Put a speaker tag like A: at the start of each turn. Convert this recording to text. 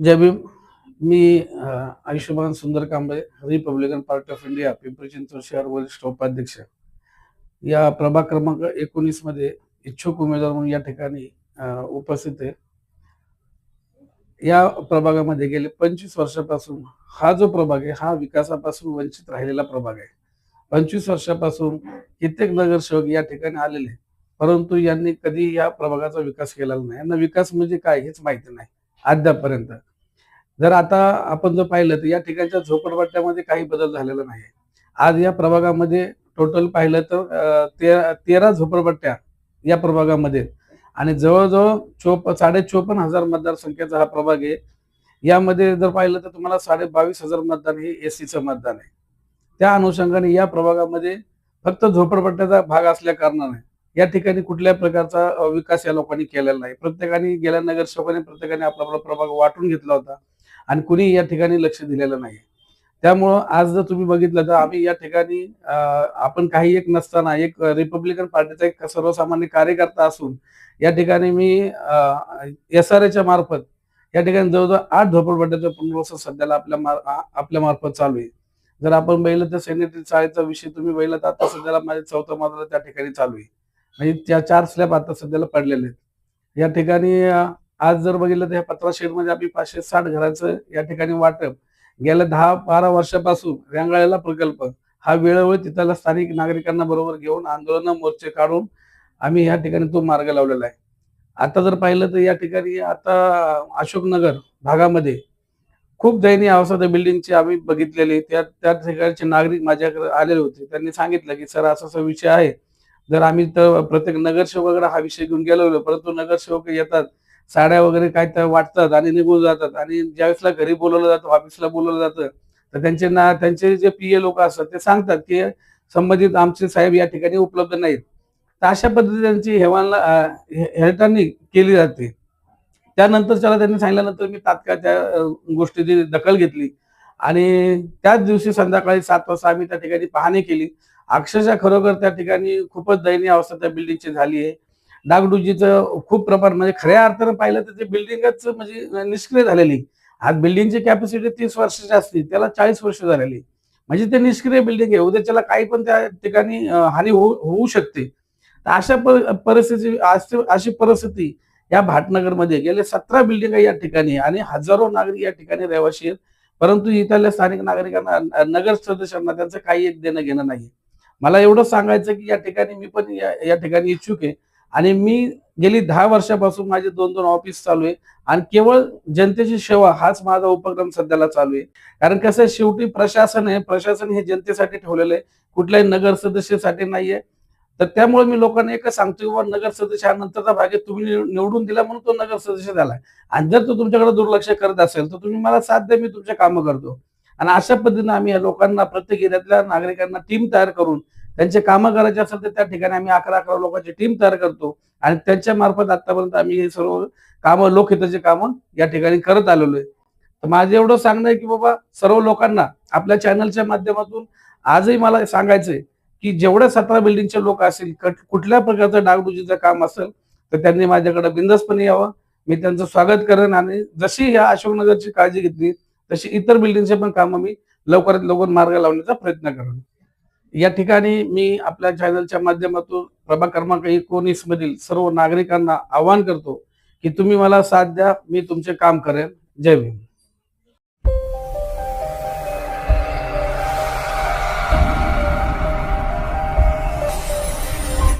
A: जय भीम. मी Ayushman Sundar Kamble republican party of India Pimpri Chinchwad शहर वरिष्ठ उपाध्यक्ष. या प्रभाग क्रमांक एकोणीसमध्ये इच्छुक उमेदवार म्हणून या ठिकाणी उपस्थित आहे. या प्रभागामध्ये गेले पंचवीस वर्षापासून हा जो प्रभाग आहे हा विकासापासून वंचित राहिलेला प्रभाग आहे. पंचवीस वर्षापासून कित्येक नगरसेवक या ठिकाणी आलेले परंतु यांनी कधी या प्रभागाचा विकास केलेला नाही. यांना विकास म्हणजे काय हेच माहिती नाही अद्यापपर्यंत जर आता आपण जर पाहिलं तर या ठिकाणच्या झोपडपट्ट्यामध्ये काही बदल झालेला नाही. आज या प्रभागामध्ये टोटल पाहिलं तर तेरा तेरा झोपडपट्ट्या या प्रभागामध्ये. आणि जवळजवळ चोप साडे चोपन्न हजार मतदारसंख्येचा हा प्रभाग आहे. यामध्ये जर पाहिलं तर तुम्हाला साडे बावीस हजार मतदान हे एसीचं मतदान आहे. त्या अनुषंगाने या प्रभागामध्ये फक्त झोपडपट्ट्याचा भाग असल्या कारणाने या ठिकाणी कुठल्या प्रकारचा विकास या लोकांनी केलेला नाही. प्रत्येकाने गेल्या नगरसेवकाने प्रत्येकाने आपला आपला प्रभाग वाटून घेतला होता. आणि कुणी या ठिकाणी लक्ष दिलेलं नाही त्यामुळं आज जर तुम्ही बघितलं तर आम्ही या ठिकाणी आपण काही एक नसताना एक रिपब्लिकन पार्टीचा एक सर्वसामान्य कार्यकर्ता असून या ठिकाणी मी एस आर एच्या मार्फत या ठिकाणी जवळजवळ आठ झोपडपट्ट्याचं पुनर्वसन सध्याला आपल्या मार- आपल्या मार्फत चालू आहे. जर आपण बघितलं तर सॅनिटरी चाळीचा विषय तुम्ही बघितलं तर आता सध्याला माझ्या चौथा मात्र त्या ठिकाणी चालू आहे. म्हणजे त्या चार स्लॅब आता सध्याला पडलेले आहेत. या ठिकाणी आज जर बघितलं तर ह्या पत्रा शेडमध्ये आम्ही पाचशे साठ घराचं या ठिकाणी वाटप. गेल्या दहा बारा वर्षापासून रेंगाळलेला प्रकल्प. हा वेळोवेळी तिथल्या स्थानिक नागरिकांना बरोबर घेऊन आंदोलन मोर्चे काढून आम्ही या ठिकाणी तो मार्ग लावलेला आहे. आता जर पाहिलं तर या ठिकाणी आता अशोकनगर भागामध्ये खूप दयनीय अवस्था त्या बिल्डिंगची आम्ही बघितलेली. त्या त्या ठिकाणचे नागरिक माझ्याकडे आलेले होते. त्यांनी सांगितलं की सर असा असा विषय आहे. जर आम्ही तर प्रत्येक नगरसेवकाकडे हा विषय घेऊन गेलो परंतु नगरसेवक येतात साड्या वगैरे काय त्या वाटतात आणि निघून जातात. आणि ज्यावेळेसला घरी बोलवलं जातं ऑफिसला बोलवलं जातं तर त्यांचे ना त्यांचे जे पी ए लोक असतात ते सांगतात की संबंधित आमचे साहेब या ठिकाणी उपलब्ध नाहीत. तर अशा पद्धतीने त्यांची हेवाला हेळतांनी केली जाते. त्यानंतर त्याला त्यांनी सांगितल्यानंतर मी तात्काळ त्या गोष्टीची दखल घेतली. आणि त्याच दिवशी संध्याकाळी सात वाजता आम्ही त्या ठिकाणी पाहणी केली. अक्षरशः खरोखर त्या ठिकाणी खूपच दयनीय अवस्था त्या बिल्डिंगची झाली आहे. डागडुजीचं खूप प्रमाण म्हणजे खऱ्या अर्थानं पाहिलं तर ते बिल्डिंगच म्हणजे निष्क्रिय झालेली. आज बिल्डिंगची कॅपॅसिटी तीस वर्षाची असली त्याला चाळीस वर्ष झालेली. म्हणजे ते निष्क्रिय बिल्डिंग आहे. उद्याच्याला काही पण त्या ठिकाणी हानी होऊ होऊ शकते. तर अशा परिस्थिती अशी- अशी परिस्थिती या भाटनगरमध्ये गेले सतरा बिल्डिंग या ठिकाणी आणि हजारो नागरिक या ठिकाणी रहिवाशी आहेत. परंतु इथल्या स्थानिक नागरिकांना नगर सदस्यांना त्यांचं काही एक देणं घेणं नाही मला एवढं सांगायचं की या ठिकाणी मी पण या ठिकाणी इच्छुक आहे. आणि मी गेली दहा वर्षापासून माझे दोन दोन ऑफिस चालू आहे. आणि केवळ जनतेची सेवा हाच माझा उपक्रम सध्याला चालू आहे. कारण कसं शेवटी प्रशासन आहे. प्रशासन हे जनतेसाठी ठेवलेलं आहे. कुठल्याही नगर सदस्यासाठी नाहीये. तर त्यामुळे मी लोकांना एकच सांगतो की बाबा नगर सदस्य हा नंतरचा भाग तुम्ही निवडून दिला म्हणून तो नगर सदस्य झाला आणि जर तो तुमच्याकडे दुर्लक्ष करत असेल तर तुम्ही मला साथ द्या मी तुमचे कामं करतो. आणि अशा पद्धतीने आम्ही या लोकांना प्रत्येक एरियातल्या नागरिकांना टीम तयार करून त्यांचे कामं करायचे असेल तर त्या ठिकाणी आम्ही अकरा अकरा लोकांची टीम तयार करतो. आणि त्यांच्या मार्फत आतापर्यंत आम्ही हे सर्व कामं लोकहिताची कामं या ठिकाणी करत आलेलो आहे. तर माझं एवढं सांगणं आहे की बाबा सर्व लोकांना आपल्या चॅनलच्या माध्यमातून आजही मला सांगायचंय की जेवढ्या सतरा बिल्डिंगचे लोक असतील कुठल्या प्रकारचं डागडुजीचं काम असेल तर त्यांनी माझ्याकडे बिंदसपणे यावं. मी त्यांचं स्वागत करेन आणि जशी या अशोकनगरची काळजी घेतली तशी इतर बिल्डिंगचे पण कामं मी लवकरात लवकर मार्ग लावण्याचा प्रयत्न करेन. या ठिकाणी मी आपल्या चॅनलच्या माध्यमातून प्रभाग क्रमांक एकोणीस मधील सर्व नागरिकांना आवाहन करतो की तुम्ही मला साथ द्या मी तुमचे काम करेन. जय भीम.